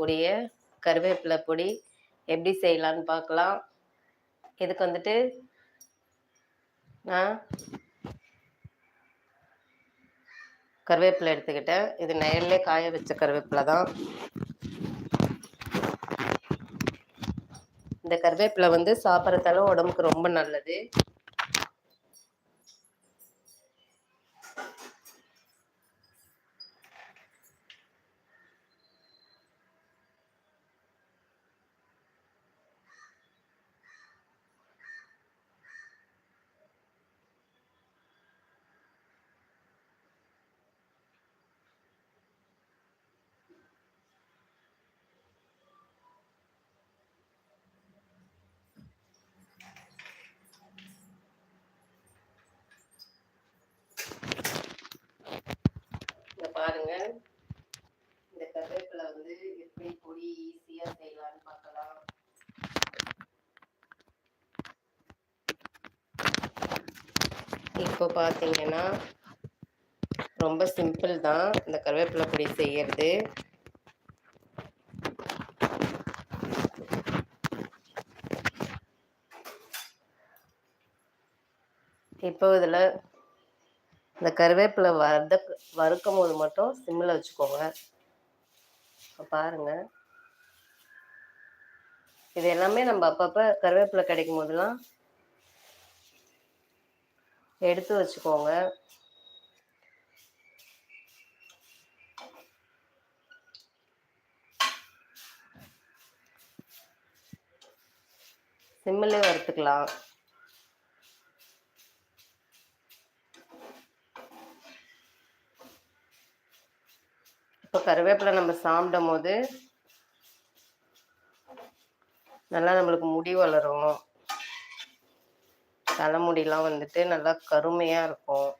இருக்கக்கூடிய கருவேப்பிலை பொடி எப்படி செய்யலான்னு பார்க்கலாம். இதுக்கு வந்துட்டு நான் கருவேப்பிலை எடுத்துக்கிட்டேன். இது நெயல்லே காய வச்ச கருவேப்பிலை தான். இந்த கருவேப்பிலை வந்து சாப்பிட்றதால உடம்புக்கு ரொம்ப நல்லது இங்க பாருங்க இந்த கருவேப்பிலை வந்து எப்படி பொடி ஈஸியா செய்யலாம்னு பார்க்கலாம் இப்போ பார்த்தீங்கன்னா ரொம்ப சிம்பிள் தான். இந்த கருவேப்பிலை பொடி செய்யறது. இப்போ இதில் இந்த கருவேப்பிலை வறுத வறுக்கும் போது மட்டும் சிம்மில் வச்சுக்கோங்க. பாருங்கள் பாருங்க. இது எல்லாமே நம்ம அப்பப்போ கருவேப்பிலை கிடைக்கும் போதெல்லாம் எடுத்து வச்சுக்கோங்க. சிம்மிலே வறுத்துக்கலாம். இப்போ கருவேப்பிலை நம்ம சாப்பிடும் போது நல்லா நம்மளுக்கு முடி வளரும். தலைமுடிலாம் வந்துட்டு நல்லா கருமையாக இருக்கும்.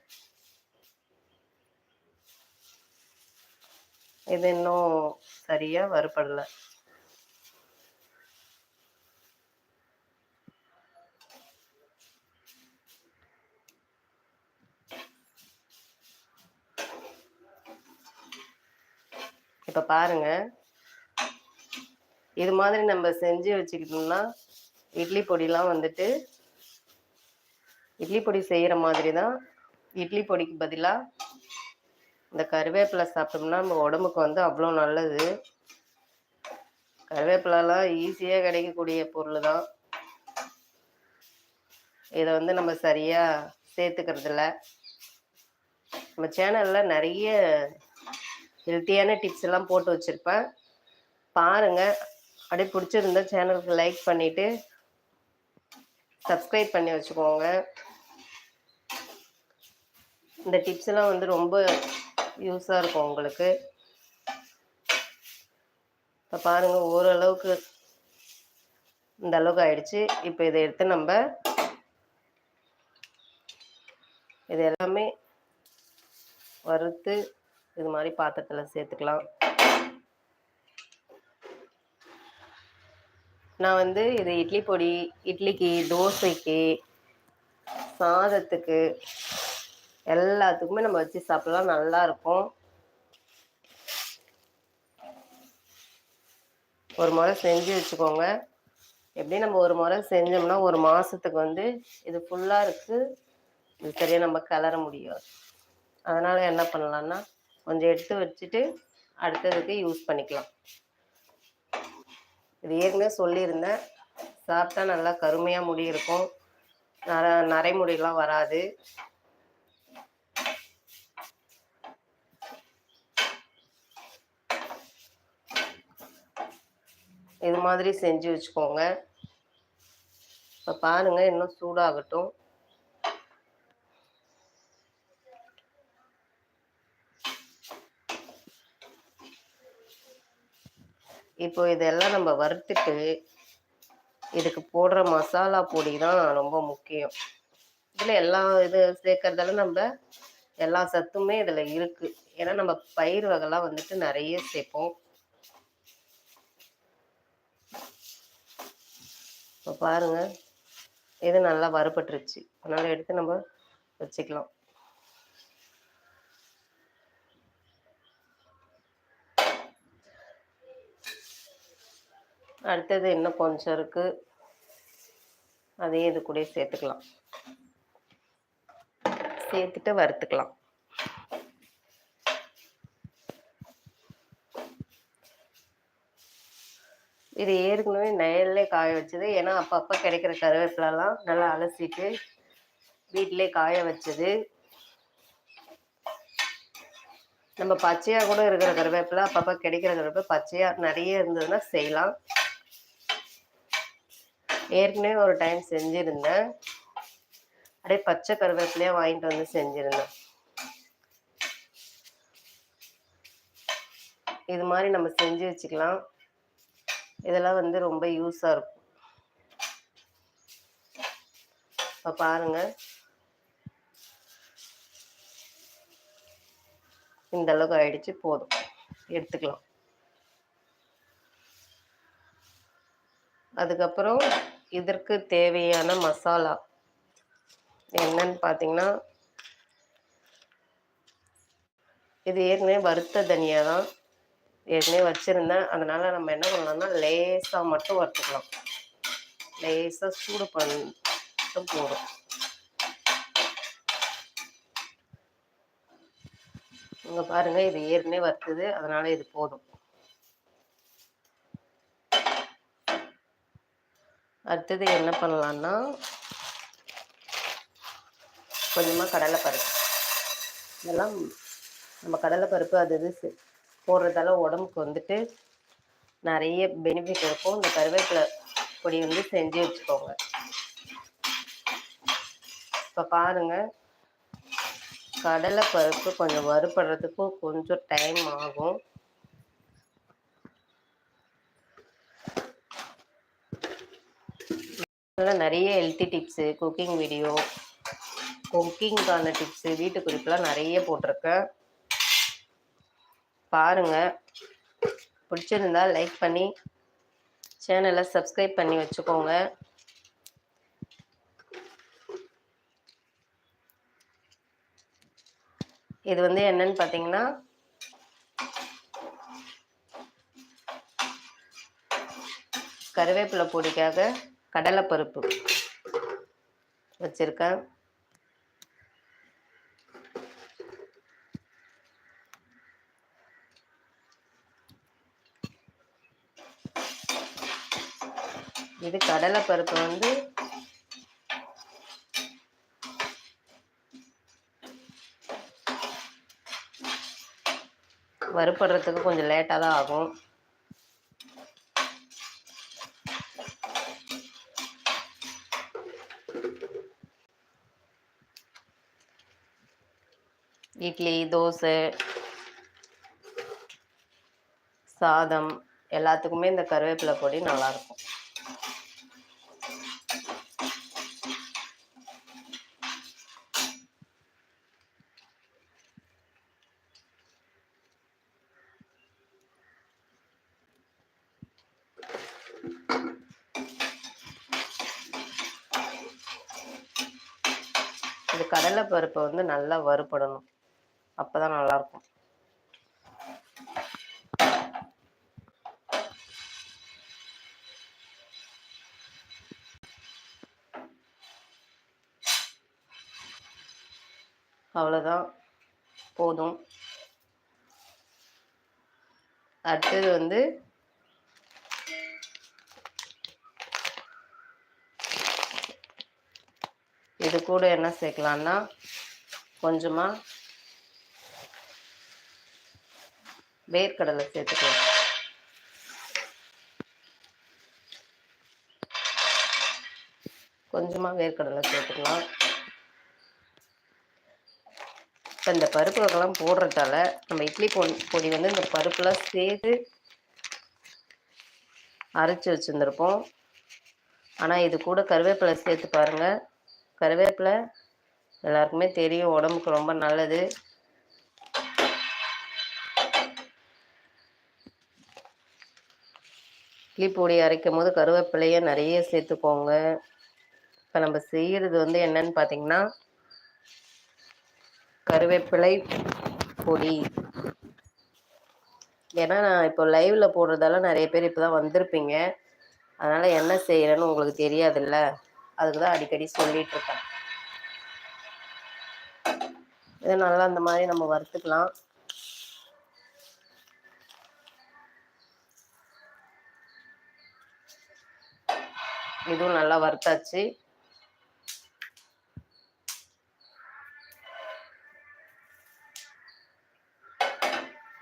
இது இன்னும் சரியா வறுபடலை. இப்போ பாருங்க. இது மாதிரி நம்ம செஞ்சு வச்சுக்கிட்டோம்னா இட்லி பொடிலாம் வந்துட்டு இட்லி பொடி செய்கிற மாதிரி தான் இட்லி பொடிக்கு பதிலாக இந்த கருவேப்பிலை சாப்பிட்டோம்னா நம்ம உடம்புக்கு வந்து அவ்வளோ நல்லது. கருவேப்பிலலாம் ஈஸியாக கிடைக்கக்கூடிய பொருள் தான் இதை வந்து நம்ம சரியாக சேர்த்துக்கிறதில்ல. நம்ம சேனலில் நிறைய ஹெல்த்தியான டிப்ஸ் எல்லாம் போட்டு வச்சுருப்பேன். பாருங்கள் அப்படியே பிடிச்சிருந்தா சேனலுக்கு லைக் பண்ணிவிட்டு சப்ஸ்கிரைப் பண்ணி வச்சுக்கோங்க. இந்த டிப்ஸ் எல்லாம் வந்து ரொம்ப யூஸாக இருக்கும் உங்களுக்கு. இப்போ பாருங்கள் ஓரளவுக்கு இந்த அளவுக்கு ஆயிடுச்சு. இப்போ இதை எடுத்து நம்ம இது எல்லாமே வறுத்து இது மாதிரி பாத்திரத்தில் சேர்த்துக்கலாம். நான் வந்து இது இட்லி பொடி இட்லிக்கு தோசைக்கு சாதத்துக்கு எல்லாத்துக்குமே நம்ம வச்சு சாப்பிடலாம் நல்லா இருக்கும் ஒரு முறை செஞ்சு வச்சுக்கோங்க. எப்படி நம்ம ஒரு முறை செஞ்சோம்னா ஒரு மாதத்துக்கு வந்து இது ஃபுல்லாக இருக்குது இது சரியாக நம்ம கிளற முடியாது. அதனால் என்ன பண்ணலான்னா கொஞ்சம் எடுத்து வச்சுட்டு அடுத்ததுக்கு யூஸ் பண்ணிக்கலாம். இது ஏற்கனவே சொல்லியிருந்தேன். சாப்பிட்டா நல்லா கருமையாக முடி இருக்கும். நர நரைமுடியெலாம் வராது. இது மாதிரி செஞ்சு வச்சுக்கோங்க. இப்போ பாருங்கள் இன்னும் சூடாகட்டும். இப்போ இதெல்லாம் நம்ம வறுத்துட்டு இதுக்கு போடுற மசாலா பொடி தான் ரொம்ப முக்கியம். இதில் எல்லா இது சேர்க்கறதால நம்ம எல்லா சத்துமே இதில் இருக்குது ஏன்னா நம்ம பயிர் வகைலாம் வந்துட்டு நிறைய சேர்ப்போம். இப்போ பாருங்கள் இது நல்லா வறுபட்டுருச்சு. அதனால் எடுத்து நம்ம வச்சுக்கலாம். அடுத்தது இன்னும் கொஞ்சம் இருக்கு? அதையும் இது கூட சேர்த்துக்கலாம். சேர்த்துட்டு வறுத்துக்கலாம். இது ஏற்கனவே நயல்லே காய வச்சது. ஏன்னா அப்பப்போ கிடைக்கிற கருவேப்பிலலாம் நல்லா அலசிட்டு வீட்டிலே காய வச்சது. நம்ம பச்சையாக கூட இருக்கிற கருவேப்பிலை அப்பப்போ கிடைக்கிற கருவேப்பிலை பச்சையாக நிறைய இருந்ததுன்னா செய்யலாம். ஏற்கனவே ஒரு டைம் செஞ்சுருந்தேன். அப்படியே பச்சை கருவேப்பிலையாக வாங்கிட்டு வந்து செஞ்சுருந்தேன். இது மாதிரி நம்ம செஞ்சு வச்சுக்கலாம். இதெல்லாம் வந்து ரொம்ப யூஸாக இருக்கும். இப்போ பாருங்கள் இந்த அளவுக்கு ஆயிடுச்சு போதும். எடுத்துக்கலாம். அதுக்கப்புறம் இதற்கு தேவையான மசாலா. என்னன்னு பார்த்தீங்கன்னா இது ஏற்கனவே வறுத்த தனியாக தான் ஏற்கனவே வச்சுருந்தேன். அதனால் நம்ம என்ன பண்ணலாம்னா லேசாக மட்டும் வறுத்துக்கலாம். லேசாக சூடு பண்ணிட்டு போதும். இங்கே பாருங்கள் இது ஏற்கனவே வறுத்துது. அதனால் இது போதும். அடுத்தது என்ன பண்ணலான்னா கொஞ்சமாக கடலைப்பருப்பு இதெல்லாம் நம்ம கடலைப்பருப்பு அது இது போடுறதால உடம்புக்கு வந்துட்டு நிறைய பெனிஃபிட் இருக்கும். இந்த கருவேப்பிலை பொடி வந்து செஞ்சு வச்சுக்கோங்க. இப்போ பாருங்க. கடலை பருப்பு கொஞ்சம் வறுபடுறதுக்கும் கொஞ்சம் டைம் ஆகும். நிறைய ஹெல்த்தி டிப்ஸு குக்கிங் வீடியோ குக்கிங்கான டிப்ஸு வீட்டு குறிப்பெலாம் நிறைய போட்டிருக்கேன். பாருங்கள் பிடிச்சிருந்தா லைக் பண்ணி சேனலை சப்ஸ்கிரைப் பண்ணி வச்சுக்கோங்க. இது வந்து என்னன்னு பார்த்தீங்கன்னா கருவேப்பிலை பொடிக்காக கடலைப்பருப்பு வச்சுருக்கேன். இது கடலை பருப்பு வந்து வறுப்படுறதுக்கு கொஞ்சம் லேட்டாக தான் ஆகும். இட்லி தோசை சாதம் எல்லாத்துக்குமே இந்த கருவேப்பிலை பொடி நல்லாயிருக்கும் இது பருப்பை வந்து நல்லா வறுபடணும். அப்பதான் நல்லா இருக்கும் அவ்வளோதான் போதும். அடுத்தது வந்து இது கூட என்ன சேர்க்கலான்னா கொஞ்சமாக வேர்க்கடலை சேர்த்துக்கலாம். கொஞ்சமாக வேர்க்கடலை சேர்த்துக்கலாம். இப்போ இந்த பருப்பு வகைலாம் போடுறதால நம்ம இட்லி பொடி பொடி வந்து இந்த பருப்புலாம் சேர்த்து அரைச்சி வச்சுருந்துருப்போம். ஆனால் இது கூட கருவேப்பிலை சேர்த்து பாருங்கள் கருவேப்பிலை எல்லாருக்குமே தெரியும் உடம்புக்கு ரொம்ப நல்லது. இட்லி பொடி அரைக்கும் போது கருவேப்பிலையை நிறைய சேர்த்துக்கோங்க. இப்போ நம்ம செய்கிறது வந்து என்னன்னு பார்த்தீங்கன்னா கருவேப்பிலை பொடி. ஏன்னா நான் இப்போ லைவில் போடுறதால நிறைய பேர் இப்போ தான் வந்திருப்பீங்க. அதனால் என்ன செய்கிறேன்னு உங்களுக்கு தெரியாதுல்ல? அதுக்கு தான் அடிக்கடி சொல்லிட்டு இருக்கேன் இதை நல்லா இந்த மாதிரி நம்ம வறுத்துக்கலாம். இதுவும் நல்லா வறுத்தாச்சு.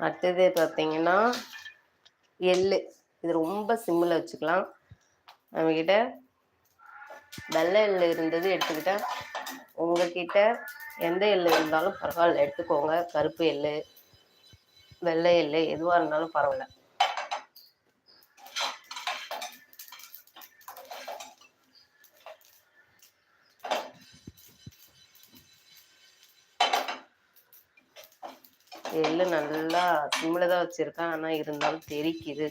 அடுத்தது பார்த்தீங்கன்னா எள்ளு. இது ரொம்ப சிம்மில் வச்சுக்கலாம். நம்மக்கிட்ட வெள்ளை எள்ளு இருந்தது எடுத்துக்கிட்டேன் உங்ககிட்ட எந்த எள்ளு இருந்தாலும் பரவாயில்ல எடுத்துக்கோங்க. கருப்பு எள்ளு வெள்ளை எள்ளு எதுவாக இருந்தாலும் பரவாயில்ல. எள்ளு நல்லா சிம்மில் தான் வச்சுருக்கேன். ஆனால் இருந்தாலும் தெரிக்குது.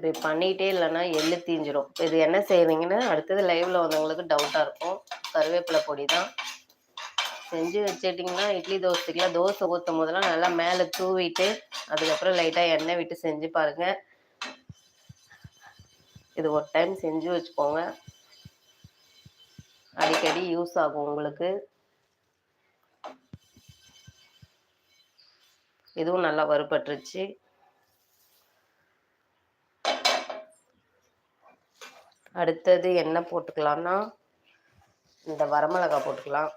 இது பண்ணிகிட்டே இல்லைன்னா எள்ளு தீஞ்சிரும். இது என்ன செய்கிறீங்கன்னு அடுத்தது லைவில் வந்தவங்களுக்கு டவுட்டாக இருக்கும். கருவேப்பிலை பொடி தான். செஞ்சு வச்சுட்டிங்கன்னா இட்லி தோசைக்கெலாம் தோசை ஊற்றும் போதெல்லாம் நல்லா மேலே தூவிட்டு அதுக்கப்புறம் லைட்டாக எண்ணெய் விட்டு செஞ்சு பாருங்கள் இது ஒரு டைம் செஞ்சு வச்சுக்கோங்க. அடிக்கடி யூஸ் ஆகும் உங்களுக்கு. இதுவும் நல்லா வறுபட்டுருச்சு. அடுத்தது என்ன போட்டுக்கலாம்னா இந்த வரமிளகா போட்டுக்கலாம்.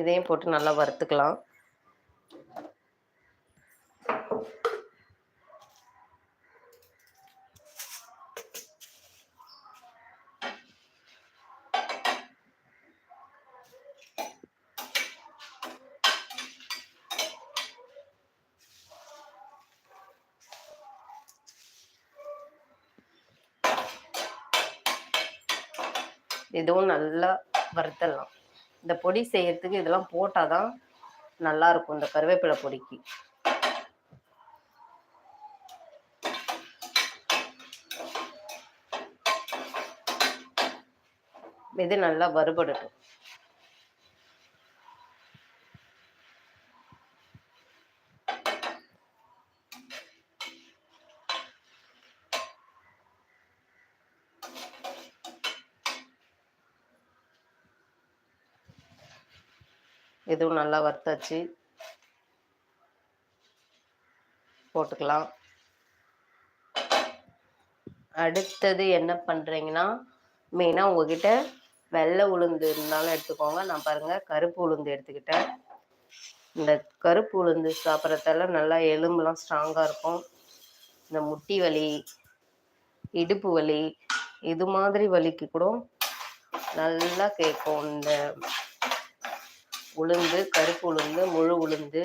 இதையும் போட்டு நல்லா வறுத்துக்கலாம். இதுவும் நல்லா வறுத்தலாம் இந்த பொடி செய்யறதுக்கு இதெல்லாம் போட்டால் தான் நல்லா இருக்கும் இந்த கருவேப்பிலை பொடிக்கு. இது நல்லா வறுபடட்டும். இதுவும் நல்லா வறுத்தாச்சு. போட்டுக்கலாம். அடுத்தது என்ன பண்ணுறீங்கன்னா மெயினாக உங்ககிட்ட வெள்ளை உளுந்து இருந்தாலும் எடுத்துக்கோங்க. நான் பாருங்கள் கருப்பு உளுந்து எடுத்துக்கிட்டேன். இந்த கருப்பு உளுந்து சாப்பிட்றதால நல்லா எலும்புலாம் ஸ்ட்ராங்காக இருக்கும். இந்த முட்டி வலி இடுப்பு வலி இது மாதிரி வலிக்கு கூட நல்லா கேட்கும். இந்த உளுந்து கருப்பு உளுந்து முழு உளுந்து.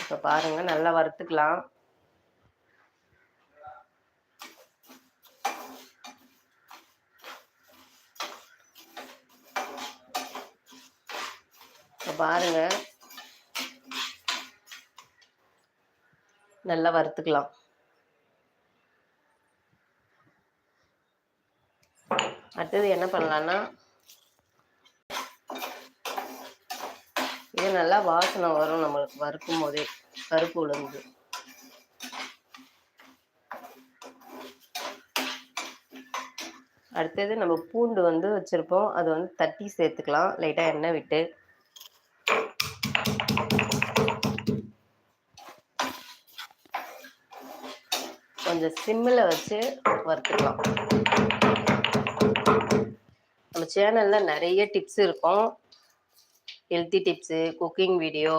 இப்போ பாருங்க நல்லா வறுத்துக்கலாம். இப்போ பாருங்க. நல்லா வறுத்துக்கலாம். அடுத்தது என்ன பண்ணலான்னா இது நல்லா வாசனை வரும் நம்மளுக்கு வறுக்கும் போதே கருப்பு உளுந்து. அடுத்தது நம்ம பூண்டு வந்து வச்சுருப்போம். அது வந்து தட்டி சேர்த்துக்கலாம். லைட்டாக எண்ணெய் விட்டு. கொஞ்சம் சிம்மில் வச்சு வறுத்துக்கலாம். நம்ம சேனலில் நிறைய டிப்ஸ் இருக்கும். ஹெல்த்தி டிப்ஸு குக்கிங் வீடியோ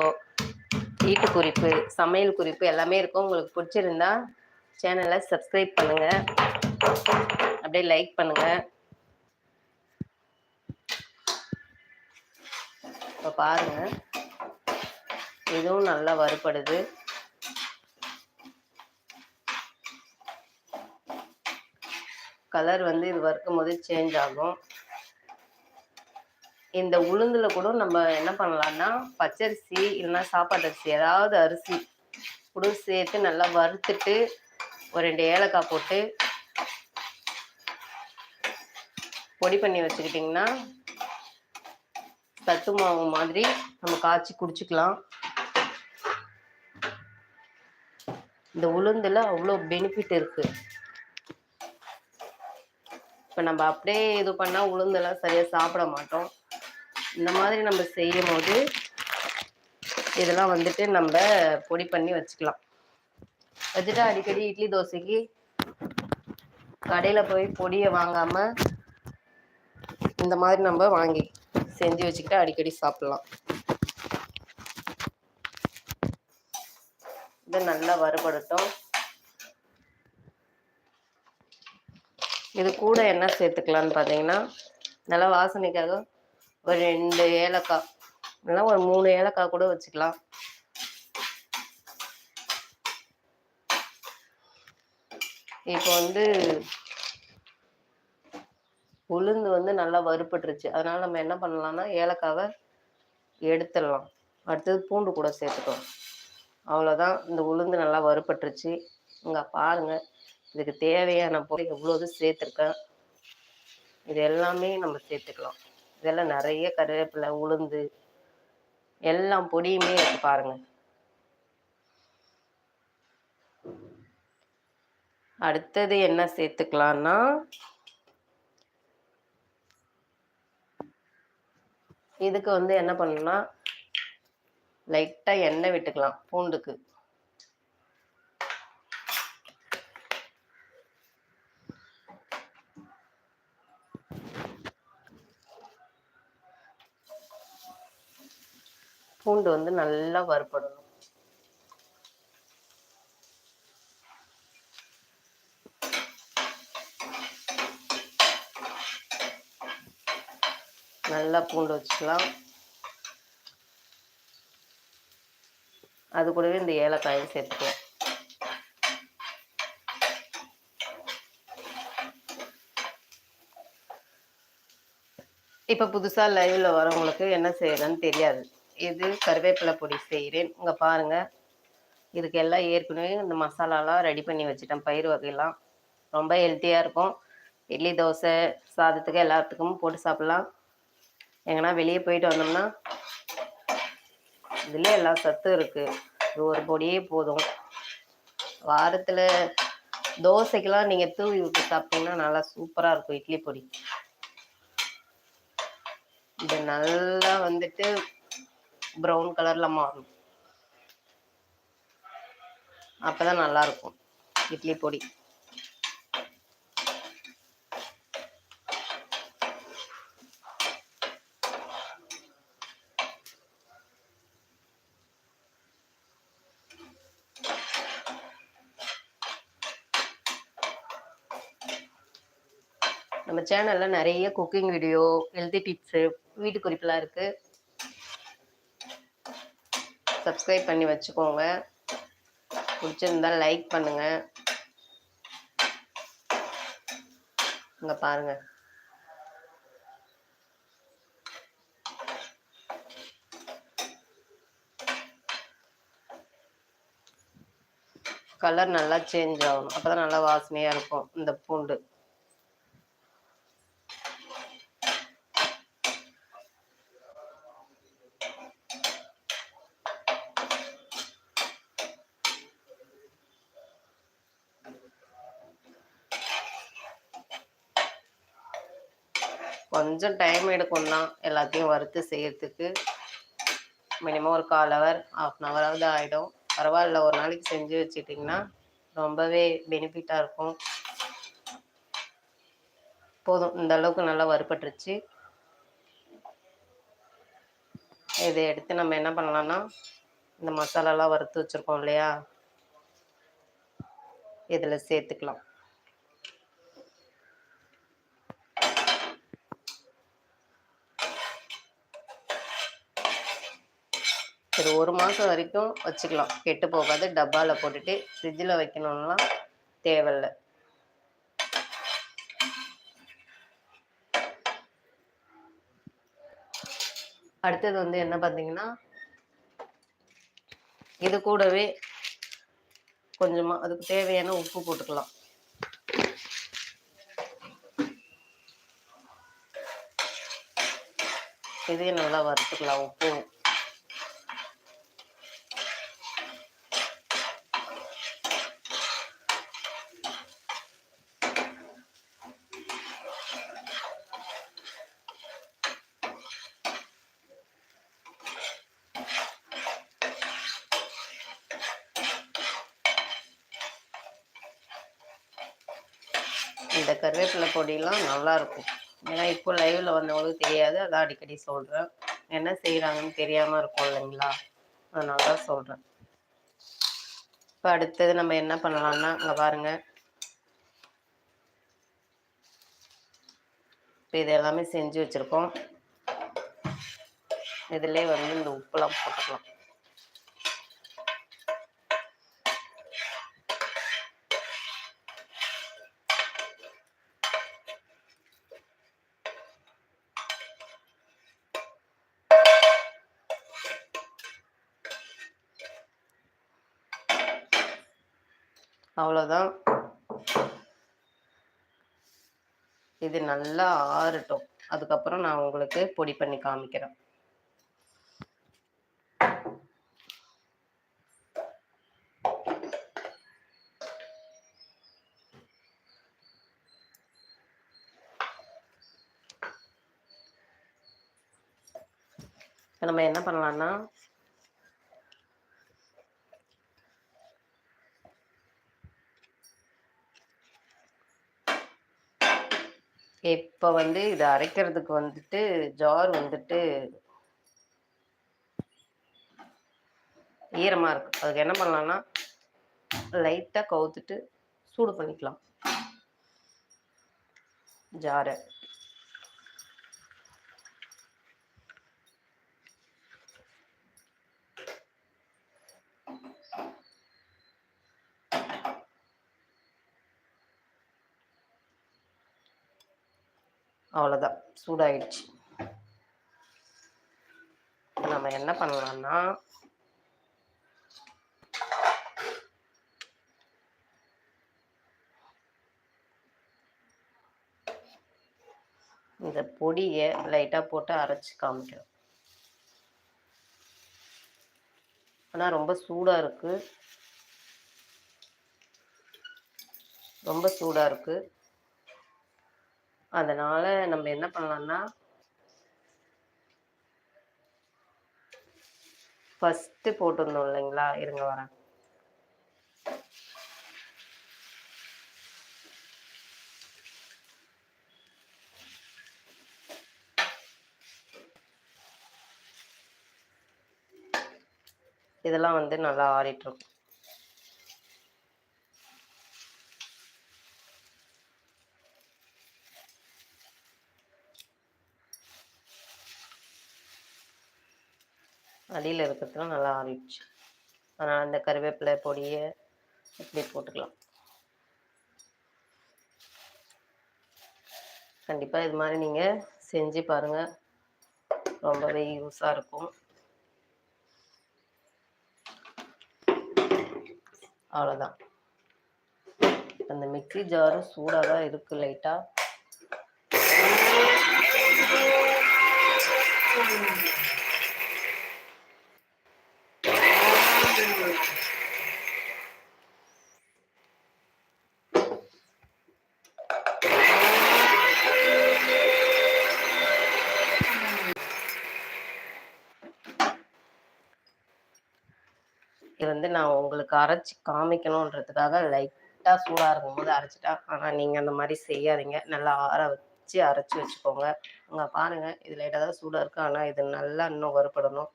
வீட்டு குறிப்பு சமையல் குறிப்பு எல்லாமே இருக்கும். உங்களுக்கு பிடிச்சிருந்தா சேனலை சப்ஸ்கிரைப் பண்ணுங்கள் அப்படியே லைக் பண்ணுங்கள் இப்போ பாருங்கள் இதுவும் நல்லா வறுபடுது. கலர் வந்து இது வறுக்கும் போது சேஞ்ச் ஆகும். இந்த உளுந்தில் கூட நம்ம என்ன பண்ணலாம்னா பச்சரிசி இல்லைன்னா சாப்பாட்டு அரிசி ஏதாவது அரிசி கூட சேர்த்து நல்லா வறுத்துட்டு ஒரு ரெண்டு ஏலக்காய் போட்டு பொடி பண்ணி வச்சுக்கிட்டிங்கன்னா சத்து மாவு மாதிரி நம்ம காய்ச்சி குடிச்சுக்கலாம். இந்த உளுந்தில் அவ்வளோ பெனிஃபிட் இருக்குது இப்போ நம்ம அப்படியே இது பண்ணால் உளுந்தெல்லாம் சரியாக சாப்பிட மாட்டோம். இந்த மாதிரி நம்ம செய்யும் போது இதெல்லாம் வந்துட்டு நம்ம பொடி பண்ணி வச்சுக்கலாம். வச்சுட்டு அடிக்கடி இட்லி தோசைக்கு கடையில் போய் பொடியை வாங்காமல் இந்த மாதிரி நம்ம வாங்கி செஞ்சு வச்சுக்கிட்டு அடிக்கடி சாப்பிட்லாம். இது நல்லா வறுபடட்டும். இது கூட என்ன சேர்த்துக்கலான்னு பார்த்தீங்கன்னா நல்லா வாசனைக்காக ஒரு ரெண்டு ஏலக்காய். இல்லைன்னா ஒரு மூணு ஏலக்காய் கூட வச்சுக்கலாம். இப்போ வந்து உளுந்து வந்து நல்லா வறுபட்டுருச்சு. அதனால நம்ம என்ன பண்ணலாம்னா ஏலக்காவை எடுத்துடலாம். அடுத்தது பூண்டு கூட சேர்த்துக்கலாம். அவ்வளோதான் இந்த உளுந்து நல்லா வறுபட்டுருச்சு. இங்கே பாருங்கள் இதுக்கு தேவையான பொருள் எவ்வளவு சேர்த்துருக்கேன். இது எல்லாமே நம்ம சேர்த்துக்கலாம். இதெல்லாம் நிறைய கருவேப்பிலை உளுந்து எல்லாம் பொடியுமே எடுத்து பாருங்க. அடுத்தது என்ன சேர்த்துக்கலாம்னா இதுக்கு வந்து என்ன பண்ணணும்னா லைட்டாக எண்ணெய் விட்டுக்கலாம் பூண்டுக்கு. பூண்டு வந்து நல்லா வறுபடணும். நல்லா பூண்டு வச்சுக்கலாம். அது கூடவே இந்த ஏலக்காயும் சேர்த்துக்கலாம். இப்போ புதுசாக லைவில் வரவங்களுக்கு என்ன செய்யறதுன்னு தெரியாது. இது கருவேப்பிலை பொடி செய்கிறேன் இங்கே பாருங்கள் இதுக்கு எல்லாம் ஏற்கனவே இந்த மசாலாலாம் ரெடி பண்ணி வச்சுட்டேன். பயிர் வகையெல்லாம் ரொம்ப ஹெல்த்தியாக இருக்கும். இட்லி தோசை சாதத்துக்கு எல்லாத்துக்கும் போட்டு சாப்பிட்லாம். எங்கன்னா வெளியே போயிட்டு வந்தோம்னா இதுலேயே எல்லா சத்தும் இருக்குது இது ஒரு பொடியே போதும். வாரத்தில் தோசைக்கெல்லாம் நீங்கள் தூவி விட்டு சாப்பிட்டீங்கன்னா நல்லா சூப்பராக இருக்கும் இட்லி பொடி. இது நல்லா வந்துட்டு ப்ரௌன் கலரில் மாறும். அப்போ தான் நல்லாயிருக்கும் இட்லி பொடி. நம்ம சேனலில் நிறைய குக்கிங் வீடியோ ஹெல்த்தி டிப்ஸு வீட்டு குறிப்பெலாம் இருக்குது சப்ஸ்கிரைப் பண்ணி வச்சுக்கோங்க. பிடிச்சிருந்தா லைக் பண்ணுங்க. இங்கே பாருங்க. கலர் நல்லா சேஞ்ச் ஆகணும். அப்பதான் நல்லா வாசனையாக இருக்கும். இந்த பூண்டு. கொஞ்சம் டைம் எடுக்கும் தான் எல்லாத்தையும் வறுத்து செய்கிறதுக்கு மினிமம் ஒரு கால் ஹவர் ஆஃப் அன் ஹவராவது ஆகிடும் பரவாயில்ல ஒரு நாளைக்கு செஞ்சு வச்சுட்டிங்கன்னா ரொம்பவே பெனிஃபிட்டாக இருக்கும். போதும். இந்த அளவுக்கு நல்லா வறுபட்டுருச்சு. இதை எடுத்து நம்ம என்ன பண்ணலாம்னா இந்த மசாலாலாம் வறுத்து வச்சுருக்கோம் இல்லையா? இதில் சேர்த்துக்கலாம். ஒரு ஒரு மாதம் வரைக்கும் வச்சுக்கலாம். கெட்டு போகாது. டப்பாவில் போட்டுட்டு ஃப்ரிட்ஜில் வைக்கணும்லாம் தேவையில்லை. அடுத்தது வந்து என்ன பார்த்தீங்கன்னா இது கூடவே கொஞ்சமாக அதுக்கு தேவையான உப்பு போட்டுக்கலாம். இதையும் நல்லா வறுத்துக்கலாம் உப்பு இந்த கருவேப்பிலை நல்லாயிருக்கும் நல்லா இருக்கும் ஏன்னா இப்போ லைவில் வந்தவங்களுக்கு தெரியாது. அதான் அடிக்கடி சொல்கிறேன் என்ன செய்கிறாங்கன்னு தெரியாமல் இருக்கும் இல்லைங்களா? அதனால தான் சொல்கிறேன் இப்போ அடுத்தது நம்ம என்ன பண்ணலாம்னா அங்கே பாருங்க. இப்போ இது எல்லாமே செஞ்சு வச்சுருக்கோம். இதிலே வந்து இந்த உப்புலாம் போட்டுக்கலாம் அவ்வளோதான் இது நல்லா ஆறட்டும். அதுக்கப்புறம் நான் உங்களுக்கு பொடி பண்ணி காமிக்கிறேன். நம்ம என்ன பண்ணலாம்னா இப்போ வந்து இது அரைக்கிறதுக்கு வந்துட்டு ஜார் வந்துட்டு ஈரமாக இருக்கு. அதுக்கு என்ன பண்ணலாம்னா லைட்டாக கவுத்துட்டு சூடு பண்ணிக்கலாம். ஜாரை. அவ்வளோதான் சூடாயிடுச்சு. இப்போ நம்ம என்ன பண்ணலாம்னா இந்த பொடியை லைட்டாக போட்டு அரைச்சி காமிக்கிறோம் ஆனால் ரொம்ப சூடாக இருக்குது ரொம்ப சூடாக இருக்குது அதனால நம்ம என்ன பண்ணலாம்னா ஃபஸ்ட்டு போட்டிருந்தோம் இல்லைங்களா? இருங்க வரேன். இதெல்லாம் வந்து நல்லா ஆறிட்டுருக்கும் அடியில் இருக்கிறதுலாம் நல்லா ஆறிடுச்சு. அதனால் அந்த கருவேப்பிலை பொடியை இப்படி போட்டுக்கலாம். கண்டிப்பாக இது மாதிரி நீங்கள் செஞ்சு பாருங்கள் ரொம்பவே யூஸாக இருக்கும். அவ்வளோதான் அந்த மிக்சி ஜாரும் சூடாக தான் இருக்குது லைட்டாக இது வந்து நான் உங்களுக்கு அரைச்சி காமிக்கணுன்றதுக்காக லைட்டாக சூடாக இருக்கும்போது அரைச்சிட்டா. ஆனால் நீங்கள் அந்த மாதிரி செய்யாதீங்க. நல்லா ஆற வச்சு அரைச்சி வச்சுக்கோங்க. அங்கே பாருங்கள் இது லைட்டாக தான் சூடாக இருக்குது ஆனால் இது நல்லா இன்னும் வறுபடணும்.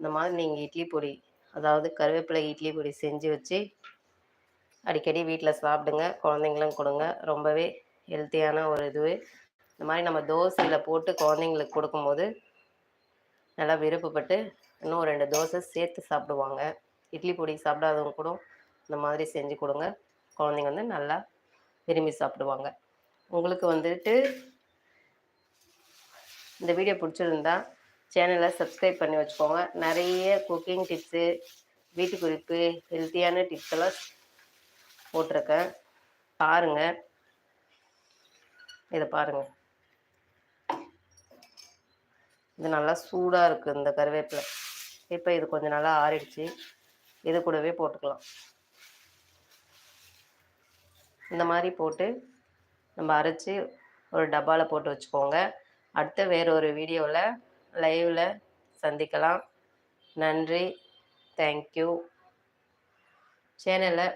இந்த மாதிரி நீங்கள் இட்லி பொடி அதாவது கருவேப்பிலை இட்லி பொடி செஞ்சு வச்சு அடிக்கடி வீட்டில் சாப்பிடுங்க. குழந்தைங்களும் கொடுங்க. ரொம்பவே ஹெல்த்தியான ஒரு இது. இந்த மாதிரி நம்ம தோசையில் போட்டு குழந்தைங்களுக்கு கொடுக்கும்போது நல்லா விருப்பப்பட்டு இன்னும் ரெண்டு தோசை சேர்த்து சாப்பிடுவாங்க. இட்லி பொடி சாப்பிடாதவங்க கூட இந்த மாதிரி செஞ்சு கொடுங்க. குழந்தைங்க வந்து நல்லா விரும்பி சாப்பிடுவாங்க. உங்களுக்கு வந்துட்டு இந்த வீடியோ பிடிச்சிருந்தா சேனலை சப்ஸ்கிரைப் பண்ணி வச்சுக்கோங்க. நிறைய குக்கிங் டிப்ஸு வீட்டு குறிப்பு ஹெல்த்தியான டிப்ஸ் எல்லாம் போட்டிருக்கேன். பாருங்கள் இதை பாருங்கள் இது நல்லா சூடாக இருக்குது இந்த கருவேப்பிலை. இப்போ இது கொஞ்சம் நல்லா ஆறிடுச்சு. இது கூடவே போட்டுக்கலாம். இந்த மாதிரி போட்டு நம்ம அரைச்சி ஒரு டப்பாவில் போட்டு வச்சுக்கோங்க. அடுத்த வேறு ஒரு வீடியோவில் லைவில் சந்திக்கலாம். நன்றி. தேங்க்யூ சேனலை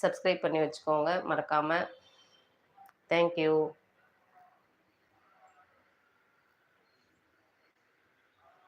சப்ஸ்கிரைப் பண்ணி வச்சுக்கோங்க. மறக்காமல் தேங்க்யூ